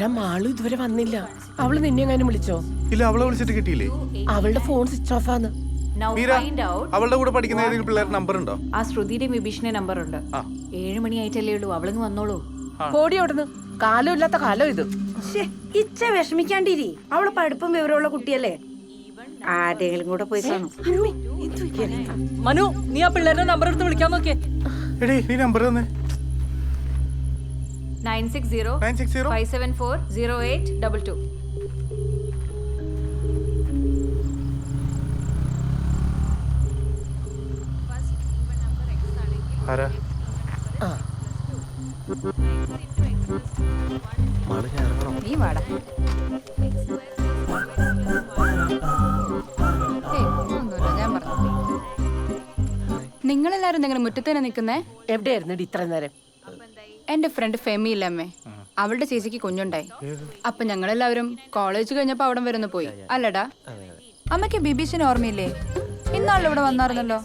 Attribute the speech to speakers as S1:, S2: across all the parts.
S1: എടാ മാളു ഇതുവരെ വന്നില്ല. അവൾ നിന്നെ എങ്ങനെ വിളിച്ചോ?
S2: ഇല്ല അവളെ വിളിച്ചിട്ട് കിട്ടിയില്ലേ?
S1: അവളുടെ ഫോൺ സ്വിച്ച് ഓഫ് ആണ്.
S3: Now
S2: Meera
S3: find out.
S2: അവളുടെ കൂടെ പഠിക്കുന്ന ഏതെങ്കിലും പിള്ളേരുടെ നമ്പർ ഉണ്ടോ?
S3: ആ ശ്രുതിയുടെ വിഭീഷണ നമ്പർ ഉണ്ട്. ഏഴ് മണി ആയിട്ടല്ലേ ഉള്ളൂ അവളിങ്ങ് വന്നോളൂ.
S1: കോടി ഓടുന്നു കാലം ഇല്ലാത്ത കാലം ഇത്.
S4: ശ്ശേ, ഇച്ച വിഷമിക്കാണ്ടിരി. അവൾ പഠിപ്പും വിവരമുള്ള കുട്ടിയല്ലേ? ആരെങ്കിലും കൂടെ പോയി കാണും.
S5: മനു നീ ആ പിള്ളേരുടെ നമ്പർ എടുത്ത് വിളിക്കാൻ നോക്കിയേ.
S2: എടേ നീ നമ്പർ തന്നെ. ആരാ?
S6: നിങ്ങളെല്ലാരും നിങ്ങളുടെ മുറ്റത്തേനെ നിൽക്കുന്നേ?
S1: എവിടെയായിരുന്നു ഇത്രയും ഇത്ര നേരം?
S6: എന്റെ ഫ്രണ്ട് ഫെമി ഇല്ലമ്മേ അവളുടെ ചേച്ചിക്ക് കുഞ്ഞുണ്ടായി. അപ്പൊ ഞങ്ങളെല്ലാവരും കോളേജ് കഴിഞ്ഞപ്പോ അവിടെ വരുന്ന പോയി. അല്ലടാ അമ്മയ്ക്ക് ബിബീഷിന് ഓർമ്മയില്ലേ? ഇന്നാളിൽ ഇവിടെ വന്നായിരുന്നല്ലോ.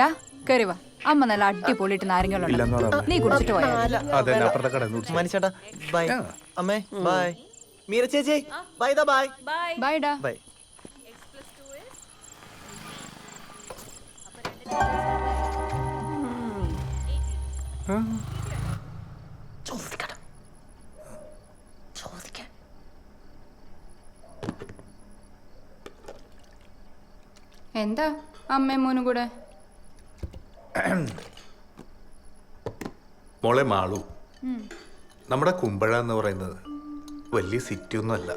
S6: ഡാ കേറി വാ. അമ്മ നല്ല അടിപൊളിയിട്ട് നാരങ്ങളുണ്ട് നീ കുടിച്ചിട്ട് പോയാ
S7: ബൈ അമ്മേ ബൈ മീര ചേച്ചി ബൈ ദാ ബൈ
S6: ബൈ ഡാ
S7: ബൈ
S1: ചോദിക്കണം ചോദിക്കാൻ
S6: എന്താ അമ്മയും മോനും കൂടെ?
S2: മോളെ മാളു നമ്മുടെ കുമ്പഴ എന്ന് പറയുന്നത് വലിയ സിറ്റി ഒന്നുമല്ല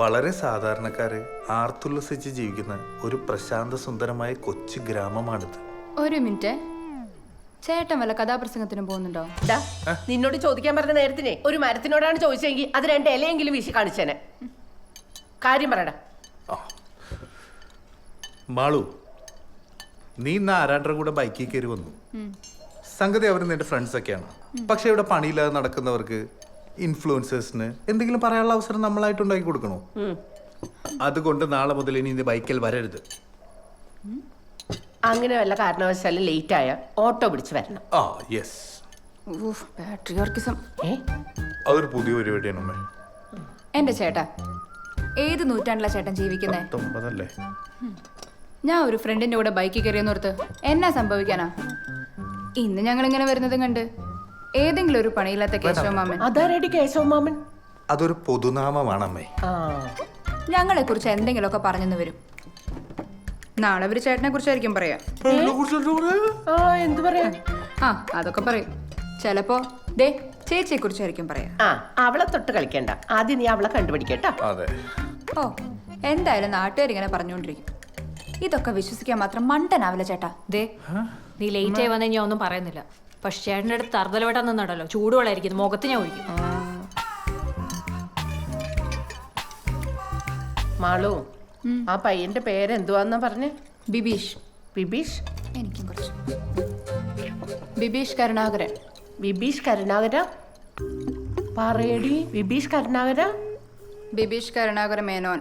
S2: വളരെ സാധാരണക്കാര് ആർത്തുല്ലസിച്ച് ജീവിക്കുന്ന ഒരു പ്രശാന്ത സുന്ദരമായ കൊച്ചു ഗ്രാമമാണിത്.
S6: ഒരു മിനിറ്റ്. ചേട്ടൻ വല്ല കഥാപ്രസംഗത്തിന് പോകുന്നുണ്ടോ?
S1: നിന്നോട് ചോദിക്കാൻ പറഞ്ഞ നേരത്തിനെ ഒരു മരത്തിനോടാണ് ചോദിച്ചെങ്കിൽ അത് രണ്ട് ഇലയെങ്കിലും വീശി കാണിച്ചേനെ. കാര്യം പറയടാ.
S2: മാളു നീ ഇന്ന് ആരാണ്ടരുടെ കൂടെ ബൈക്കിൽ കയറി വന്നു. സംഗതി അവർ നിന്റെ ഫ്രണ്ട്സ് ഒക്കെയാണ്. പക്ഷെ ഇവിടെ പണിയില്ലാതെ നടക്കുന്നവർക്ക് ഇൻഫ്ലുവൻസേഴ്സിന് എന്തെങ്കിലും പറയാനുള്ള അവസരം നമ്മളായിട്ട് ഉണ്ടാക്കി കൊടുക്കണോ? അതുകൊണ്ട് നാളെ മുതൽ ഇനി ഇത് ബൈക്കിൽ വരരുത്.
S1: അങ്ങനെ വല്ല കാരണവശാലും ലേറ്റ് ആയ ഓട്ടോ പിടിച്ച് വരണം.
S2: ആ യെസ്
S6: ബാറ്ററി ഓർക്കിസം
S1: ഏ?
S2: അതൊരു പുതിയ പരിപാടിയാണ് അമ്മേ
S6: എന്റെ ചേട്ടാ ഏത് നൂറ്റാണ്ടിലാ ചേട്ടൻ ജീവിക്കുന്നേ?
S2: പത്തൊമ്പതല്ലേ?
S6: ഞാൻ ഒരു ഫ്രണ്ടിന്റെ കൂടെ ബൈക്കിൽ കയറിയെന്നോർത്ത് എന്നാ സംഭവിക്കാനാ? ഇന്ന് ഞങ്ങൾ ഇങ്ങനെ വരുന്നതും കണ്ട്. ഏതെങ്കിലും ഒരു പണിയില്ലാത്ത കേശവമാമൻ.
S1: അതാരടി കേശവ മാമൻ
S2: അതൊരു പൊതുനാമമാണ് അമ്മേ
S6: ഞങ്ങളെ കുറിച്ച് എന്തെങ്കിലുമൊക്കെ പറഞ്ഞെന്ന് വരും. നാളെ ഒരു ചേട്ടനെ കുറിച്ചായിരിക്കും പറയാ.
S1: ആ എന്തു പറയാ?
S6: ആ അതൊക്കെ പറയും. ചിലപ്പോ ദേ ചേച്ചിയെ കുറിച്ചായിരിക്കും പറയാ.
S1: ആ അവളെ തൊട്ട് കളിക്കണ്ട. ആദ്യം നീ അവളെ കണ്ടുപിടിക്കട്ടോ
S2: അതെ.
S6: ഓ എന്തായാലും നാട്ടുകാരിങ്ങനെ പറഞ്ഞുകൊണ്ടിരിക്കും. ഇതൊക്കെ വിശ്വസിക്കാൻ മാത്രം മണ്ടനാവില്ല ചേട്ടാ.
S3: ദേ നീ ലേറ്റ് ആയി വന്നു ഞാൻ ഒന്നും പറയുന്നില്ല. പക്ഷെ ചേട്ടന്റെ അടുത്ത് തറുതലവട്ടം നിന്നുണ്ടല്ലോ ചൂടുവെള്ളമായിരിക്കും മുഖത്ത് ഞാൻ ഒഴിക്കും.
S1: മാളു ആ പയ്യന്റെ പേരെന്തുവാന്നാ പറഞ്ഞേ?
S6: ബിബീഷ്.
S1: ബിബീഷ്?
S6: എനിക്കും കുറച്ച്. ബിബീഷ് കരുണാകരൻ.
S1: ബിബീഷ് കരുണാകര? പറയടി ബിബീഷ് കരുണാകര?
S6: ബിബീഷ് കരുണാകര മേനോൻ.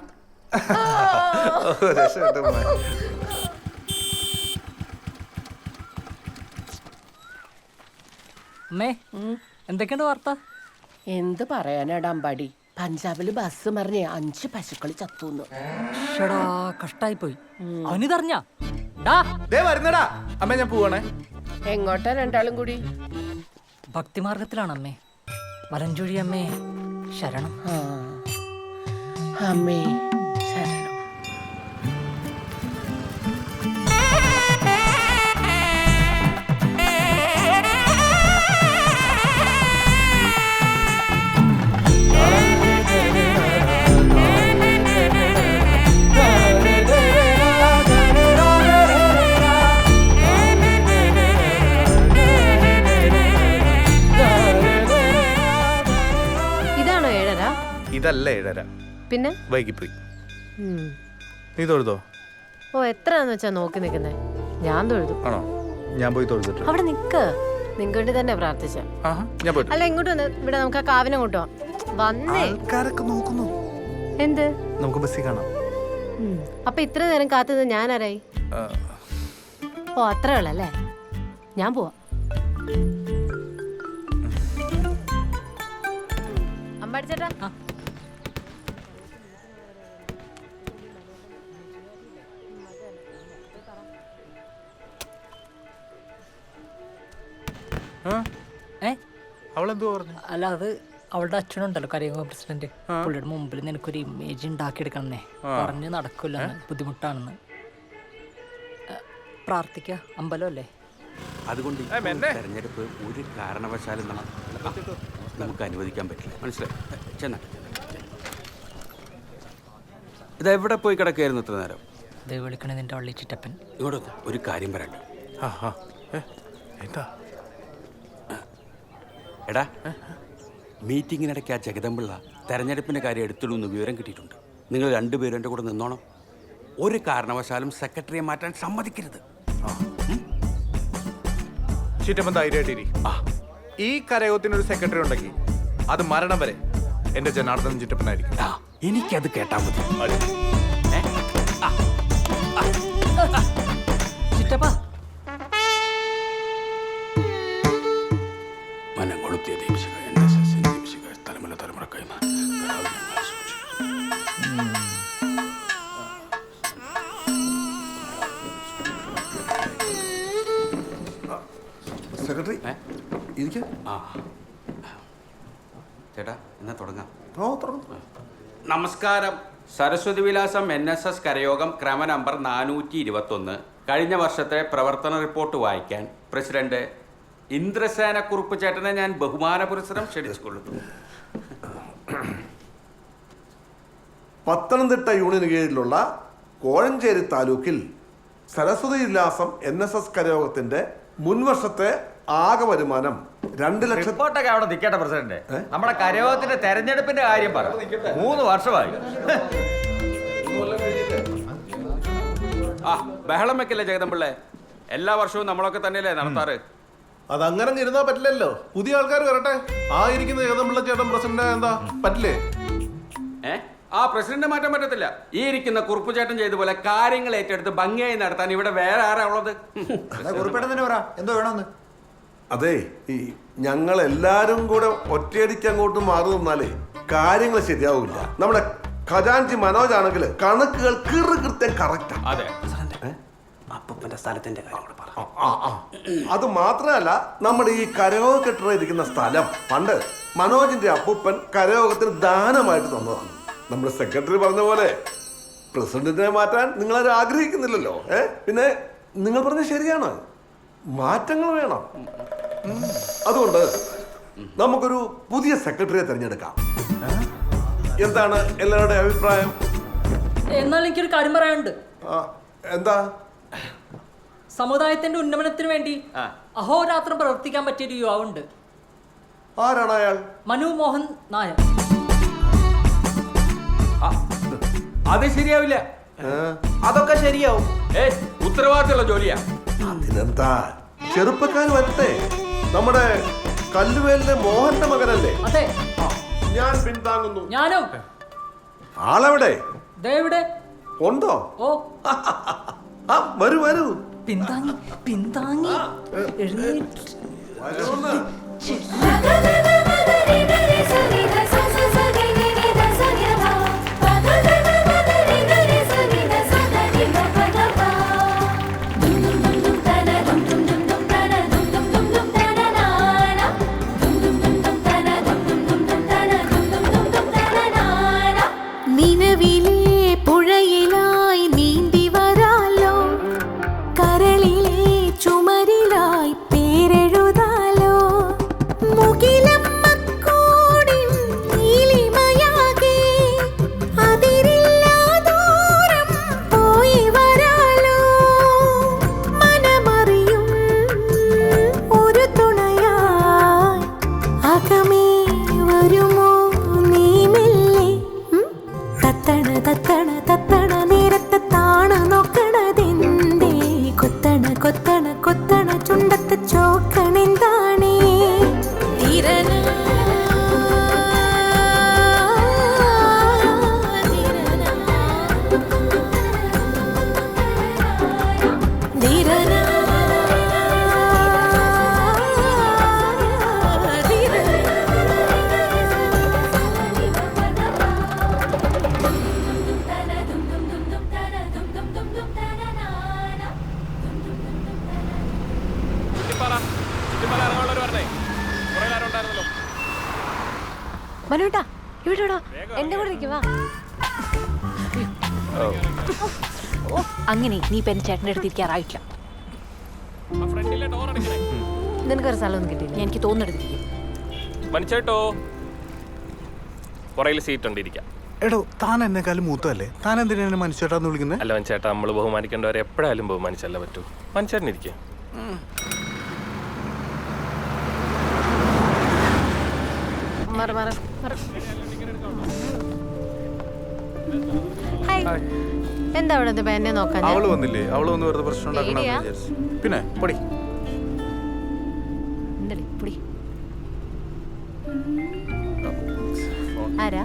S5: അമ്മേ എന്തൊക്കെയുണ്ട് വാർത്ത?
S1: എന്ത് പറയാനാടാ അമ്പാടി. പഞ്ചാബിൽ ബസ് മറിഞ്ഞേ അഞ്ച് പശുക്കൾ ചത്തുന്നു.
S5: ഷടാ കഷ്ടായി പോയി അവനിതറിഞ്ഞ?
S2: വരുന്നടാ. അമ്മ ഞാൻ പോവാണേ.
S1: എങ്ങോട്ടാ രണ്ടാളും കൂടി?
S5: ഭക്തിമാർഗത്തിലാണ് അമ്മേ വലഞ്ചൊഴി അമ്മേ ശരണം.
S1: അമ്മേ
S8: ഏഴര വൈകി
S2: പോയി നീ തൊഴുതോ?
S8: ഓ എത്രയാന്ന് വെച്ചാ നോക്കി നിൽക്കുന്നേ ഞാൻ തൊഴുതു.
S2: ആണോ? ഞാൻ പോയി തൊഴുതിട്ട്.
S8: അവിടെ നിക്ക്. നിങ്ങൾക്ക് തന്നെ പ്രാർത്ഥിച്ച.
S2: ആഹാ ഞാൻ പോയിട്ട്
S8: അല്ല ഇങ്ങോട്ട് വന്ന്. ഇവിടെ നമുക്ക് ആ കാവിനെ കൊണ്ടുപോവാം വന്നേ.
S2: ആൾക്കാരൊക്കെ നോക്കുന്നു.
S8: എന്ത്?
S2: നമുക്ക് ബസ്സിൽ കാണാം.
S8: ഉം. അപ്പൊ ഇത്ര നേരം കാത്തത് ഞാൻ ആരായി
S2: ആ,
S8: ഓ അത്രേ ഉള്ളല്ലേ ഞാൻ പോവാ. അമ്മ പഠിച്ചേട്ടാ
S2: അവളെന്തോ പറഞ്ഞു?
S5: അല്ല അത് അവളുടെ അച്ഛനുണ്ടല്ലോ കരയോഗ പ്രസിഡന്റ്. പുള്ളിയുടെ മുമ്പിൽ നിനക്കൊരു ഇമേജ് ഉണ്ടാക്കിയെടുക്കണമെന്നേ പറഞ്ഞ് നടക്കില്ല ബുദ്ധിമുട്ടാണെന്ന്. പ്രാർത്ഥിക്ക. അമ്പലമല്ലേ
S9: അതുകൊണ്ട് തെരഞ്ഞെടുപ്പ് ഒരു കാരണവശാലും നമുക്ക് അനുവദിക്കാൻ പറ്റില്ല. മനസ്സിലായി? ചെന്ന. ഇത് എവിടെ പോയി കിടക്കുകയായിരുന്നു ഇത്ര നേരം?
S5: ഇത് വിളിക്കണേ നിന്റെ വള്ളി ചിറ്റപ്പൻ.
S9: ഇങ്ങോട്ട് വന്ന്. ഒരു കാര്യം പറയണ്ട.
S2: എന്താ?
S9: എടാ മീറ്റിങ്ങിനിടയ്ക്ക് ആ ജഗദമ്പിള്ള തെരഞ്ഞെടുപ്പിന്റെ കാര്യം എടുത്തിടുമെന്ന് വിവരം കിട്ടിയിട്ടുണ്ട്. നിങ്ങൾ രണ്ടുപേരും എന്റെ കൂടെ നിന്നോണം. ഒരു കാരണവശാലും സെക്രട്ടറിയെ മാറ്റാൻ സമ്മതിക്കരുത്.
S2: ചിറ്റപ്പൻ ധൈര്യമായിട്ടിരി
S9: ആ.
S2: ഈ കരയോത്തിനൊരു ഒരു സെക്രട്ടറി ഉണ്ടെങ്കിൽ അത് മരണം വരെ എന്റെ ജനാർദ്ദനം ചുറ്റപ്പനായിരിക്കും
S9: എനിക്കത് കേട്ടാ മതി.
S5: ചിറ്റപ്പ.
S9: നമസ്കാരം. Saraswathi Vilasam N S S കരയോഗം ക്രമ നമ്പർ നാനൂറ്റി ഇരുപത്തൊന്ന് കഴിഞ്ഞ വർഷത്തെ പ്രവർത്തന റിപ്പോർട്ട് വായിക്കാൻ പ്രസിഡന്റ് ഇന്ദ്രസേന കുറുപ്പ് ചേട്ടനെ ഞാൻ ബഹുമാന പുരസ്സരം ക്ഷണിച്ചുകൊള്ളുന്നു.
S10: പത്തനംതിട്ട യൂണിയന് കീഴിലുള്ള കോഴഞ്ചേരി താലൂക്കിൽ Saraswathi Vilasam N S S കരയോഗത്തിന്റെ മുൻവർഷത്തെ ആകെ വരുമാനം രണ്ട് ലക്ഷം
S11: റിപ്പോർട്ടൊക്കെ അവിടെ നിൽക്കട്ടെ പ്രസിഡന്റ്. നമ്മുടെ കരയോഗത്തിന്റെ തെരഞ്ഞെടുപ്പിന്റെ കാര്യം പറ. മൂന്ന് വർഷമായി.
S9: ആ ബഹളം വെക്കല്ലേ ജഗദമ്പിള്ളേ എല്ലാ വർഷവും നമ്മളൊക്കെ തന്നെയല്ലേ നടത്താറ്?
S2: അതങ്ങനെ ഇരുന്നാ പറ്റില്ലല്ലോ. പുതിയ ആൾക്കാർ വരട്ടെ. ആ ഇരിക്കുന്ന ഏതമ്പിള്ള ചേട്ടൻ പ്രസിഡന്റ് എന്താ? പറ്റില്ലേ?
S9: ഏ? ആ പ്രസിഡന്റ് മാറ്റാൻ പറ്റത്തില്ല. ഈ ഇരിക്കുന്ന കുറുപ്പ് ചേട്ടൻ ചെയ്ത പോലെ കാര്യങ്ങൾ ഏറ്റെടുത്ത് ഭംഗിയായി നടത്താൻ ഇവിടെ വേറെ ആരാ ഉള്ളത്?
S10: അതെ ഈ ഞങ്ങൾ എല്ലാരും കൂടെ ഒറ്റയടിക്ക് അങ്ങോട്ട് മാറി നിന്നാലേ കാര്യങ്ങൾ ശരിയാവില്ല. നമ്മുടെ ഖജാൻജി മനോജ് ആണെങ്കിൽ കണക്കുകൾ കിറു കൃത്യം കറക്റ്റാ
S9: അതെ.
S7: അപ്പൂപ്പന്റെ സ്ഥലത്തിന്റെ കാര്യം കൂടെ പറ.
S10: അത് മാത്രമല്ല നമ്മുടെ ഈ കരയോഗ കെട്ടിടം ഇരിക്കുന്ന സ്ഥലം. പണ്ട് മനോജിന്റെ അപ്പൂപ്പൻ കരയോഗത്തിന് ദാനമായിട്ട് തന്നതാണ്. നമ്മുടെ സെക്രട്ടറി പറഞ്ഞ പോലെ പ്രസിഡന്റിനെ മാറ്റാൻ നിങ്ങളത് ആഗ്രഹിക്കുന്നില്ലല്ലോ. ഏ? പിന്നെ നിങ്ങൾ പറഞ്ഞ ശരിയാണ്. മാറ്റങ്ങൾ വേണം. അതുകൊണ്ട് നമുക്കൊരു പുതിയ സെക്രട്ടറിയെ തിരഞ്ഞെടുക്കാം. എന്താണ് എല്ലാവരുടെ അഭിപ്രായം?
S5: എന്നാൽ എനിക്കൊരു കാര്യം പറയാനുണ്ട്.
S10: എന്താ?
S5: സമുദായത്തിന്റെ ഉന്നമനത്തിന് വേണ്ടി അഹോരാത്രം പ്രവർത്തിക്കാൻ പറ്റിയൊരു യുവാവുണ്ട്.
S10: ആരാണ് അയാൾ?
S5: മനു മോഹൻ നായർ.
S9: ആ, അത് ശരിയാവില്ല.
S7: അതൊക്കെ ശരിയാവും.
S9: ഏ ഉത്തരവാദിത്തമുള്ള ജോലിയാ.
S10: അതിനെന്താ? ചെറുപ്പക്കാർ വരട്ടെ. നമ്മുടെ കല്ലുവേലിന്റെ മോഹന്റെ മകനല്ലേ?
S5: അതെ.
S10: ഞാൻ പിന്താങ്ങുന്നു
S5: ഞാനും?
S10: ആളെവിടെ?
S5: ദേ ഇവിടെ.
S10: ഉണ്ടോ?
S5: ഓ.
S10: ആ വരൂ വരൂ.
S5: പിന്താങ്ങി പിന്താങ്ങി എഴുന്നേറ്റ്.
S8: ഇവിടെ ഇടാ. എന്റെ കൂടെ ഇരിക്കും വാ.
S3: ഓ. അങ്ങനെ നീ ഇപ്പൊ എന്റെ ചേട്ടന്റെ അടുത്ത് ഇരിക്കാറായിട്ടില്ല
S8: നിനക്കൊരു സ്ഥലമൊന്നും കിട്ടിയില്ല.
S3: എനിക്ക് തോന്നെടുത്തിരിക്കും
S12: മനുച്ചേട്ടോ പുറയിൽ സീറ്റ് ഉണ്ട് ഇരിക്കാം.
S2: എടോ താൻ എന്നെക്കാളും മൂത്തല്ലേ താൻ എന്തിനാണ് എന്നെ മനുഷ്യട്ടാന്ന് വിളിക്കുന്നത്
S12: അല്ല മനുച്ചേട്ടാ നമ്മൾ ബഹുമാനിക്കേണ്ടവരെ എപ്പോഴായാലും ബഹുമാനിച്ചല്ല പറ്റൂ. മനുച്ചേട്ടൻ
S8: മാറ് മാറ് എന്താ അവിടെ എന്നെ നോക്കാൻ?
S2: അവൾ വന്നില്ലേ? അവൾ വന്ന് വെറുതെ പ്രശ്നം ഉണ്ടാക്കണമെന്ന് പിന്നെ പൊടി.
S8: ആരാ?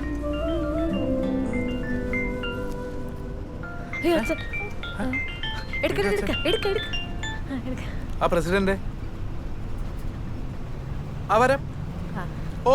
S8: ആ
S2: പ്രസിഡന്റ്. ആ. വരാം ഓ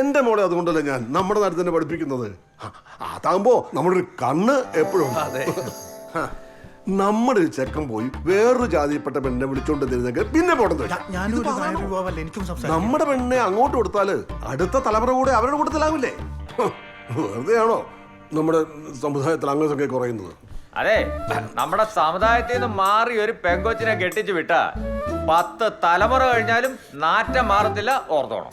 S10: എന്റെ മോളെ അതുകൊണ്ടല്ലേ ഞാൻ നമ്മുടെ നാട്ടിൽ തന്നെ പഠിപ്പിക്കുന്നത്. അതാകുമ്പോ നമ്മുടെ ഒരു കണ്ണ് എപ്പോഴും നമ്മുടെ ഒരു ചെക്കൻ പോയി വേറൊരു ജാതിയിൽപ്പെട്ട പെണ്ണെ വിളിച്ചോണ്ട് തരുന്നെങ്കിൽ പിന്നെ
S2: സംസാരിക്കാം.
S10: നമ്മുടെ പെണ്ണെ അങ്ങോട്ട് കൊടുത്താൽ അടുത്ത തലമുറ കൂടെ അവരുടെ കൂട്ടത്തിലാവില്ലേ? വെറുതെ വെറുതെയാണോ നമ്മുടെ സമുദായത്തിൽ അംഗസംഖ്യ കുറയുന്നത്?
S11: അതെ നമ്മുടെ സമുദായത്തിൽ നിന്ന് മാറി ഒരു പെങ്കൊച്ചിനെ കെട്ടിച്ചു വിട്ട പത്ത് തലമുറ കഴിഞ്ഞാലും നാറ്റം മാറത്തില്ല ഓർത്തോണം.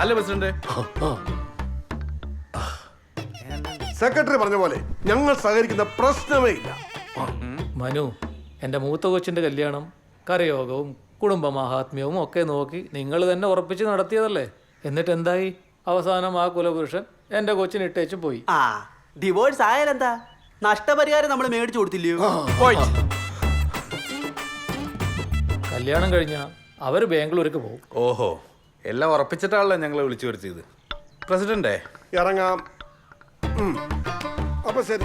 S2: അല്ലേ പ്രസിഡന്റ്?
S10: സെക്രട്ടറി പറഞ്ഞ പോലെ ഞങ്ങൾ സഹകരിക്കുന്ന പ്രശ്നമേ ഇല്ല.
S5: മനു എന്റെ മൂത്ത കൊച്ചിന്റെ കല്യാണം കരയോഗവും കുടുംബ മഹാത്മ്യവും ഒക്കെ നോക്കി നിങ്ങൾ തന്നെ ഉറപ്പിച്ച് നടത്തിയതല്ലേ? എന്നിട്ട് എന്തായി? അവസാനം ആ കുലപുരുഷൻ എന്റെ കൊച്ചിന് ഇട്ടേച്ച് പോയി.
S7: ആ ഡിവോഴ്സ് ആയാലെന്താ? നഷ്ടപരിഹാരം നമ്മൾ മേടിച്ചു കൊടുത്തില്ലയോ?
S5: കല്യാണം കഴിഞ്ഞാൽ അവർ ബാംഗ്ലൂർക്ക് പോകും.
S2: ഓഹോ. എല്ലാം ഉറപ്പിച്ചിട്ടാണല്ലോ ഞങ്ങളെ വിളിച്ചു വരുത്തിയത്. പ്രസിഡന്റേ
S10: ഇറങ്ങാം. ഉം. അപ്പൊ ശരി.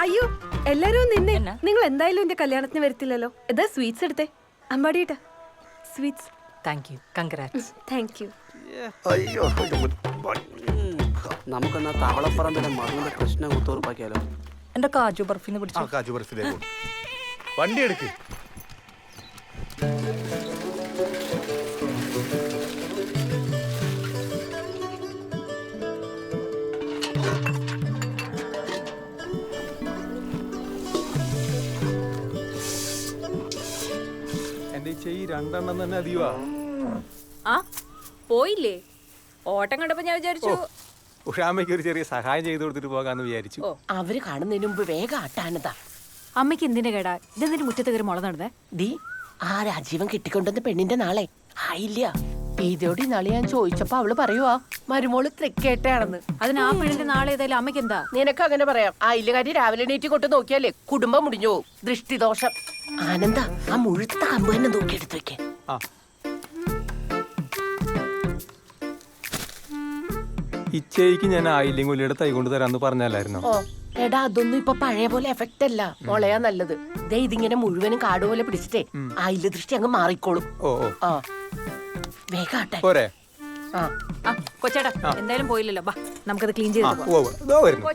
S4: അയ്യോ എല്ലാരും നിന്നെ നിങ്ങൾ എന്തായാലും എന്റെ കല്യാണത്തിന് വരത്തില്ലല്ലോ. ഇതാ സ്വീറ്റ്സ് എടുത്തേ. അമ്പാടിട്ട sweets.
S5: Thank you congrats
S4: thank you
S10: അയ്യോ
S7: നമുക്കെന്നാ താവളപ്പറമ്പിലെ മറുവിന്റെ പ്രശ്നം ഉറപ്പാക്കിയാലോ?
S5: എന്റെ കാജു ബർഫിന്ന്
S2: ആ
S5: പിടിച്ചു
S2: കാജു ബർഫിലേക്ക്. വണ്ടി എടുക്ക്.
S11: രണ്ടെണ്ണം തന്നെ അധികമാ.
S3: ആ പോയില്ലേ? ഓട്ടം കണ്ടപ്പോ ഞാൻ വിചാരിച്ചു.
S11: ഉഷാമ്മയ്ക്ക് ഒരു ചെറിയ സഹായം ചെയ്തു കൊടുത്തിട്ട് പോകാന്ന് വിചാരിച്ചു.
S1: അവർ കാണുന്നതിന് മുമ്പ് വേഗം ആട്ടാനതാ.
S3: അമ്മയ്ക്ക് എന്തിന്റെ കേടാ? ഇതെന്തിനു മുറ്റത്ത് കയറി മുള നടന്നേ
S1: ദീ ആ രാജീവൻ കിട്ടിക്കൊണ്ടെന്ന് പെണ്ണിന്റെ നാളെ? ആയില്ല ഇതോടെ നാളെ ഞാൻ ചോദിച്ചപ്പോ അവൾ പറയുവാ മരുമോൾ തൃക്കേട്ടയാണെന്ന്.
S3: അതിന് ആ പെണ്ണിന്റെ നാളെ ഏതായാലും അമ്മയ്ക്ക് എന്താ?
S1: നിനക്ക് അങ്ങനെ പറയാം. ആ കാര്യം രാവിലെ നീറ്റി കൊണ്ട് നോക്കിയാലേ കുടുംബം മുടിഞ്ഞു ദൃഷ്ടിദോഷം. ആനന്ദ ആ മുഴുത്ത അമ്പ് തന്നെ നോക്കിയെടുത്ത് വെക്കേ.
S11: ഇച്ചയ്ക്ക് ഞാൻ ആയില്യം കൊല്ലിയുടെ തൈ കൊണ്ട് തരാന്ന് പറഞ്ഞല്ലായിരുന്നു
S1: ഓ എടാ അതൊന്നും ഇപ്പൊ പഴയ പോലെ എഫക്റ്റ് അല്ല. മുളയാ നല്ലത്. ദേ ഇതിങ്ങനെ മുഴുവനും കാട് പോലെ പിടിച്ചിട്ടേ ആയില്ല ദൃഷ്ടി അങ്ങ് മാറിക്കോളും.
S11: ഓ ഓ.
S1: ആ.
S11: പോരെ.
S1: ആ
S3: ആ കൊച്ചേട്ടാ എന്തായാലും പോയില്ലല്ലോ. ബാ നമുക്കത് ക്ലീൻ ചെയ്ത്
S11: ആ ദോ വരുന്നു.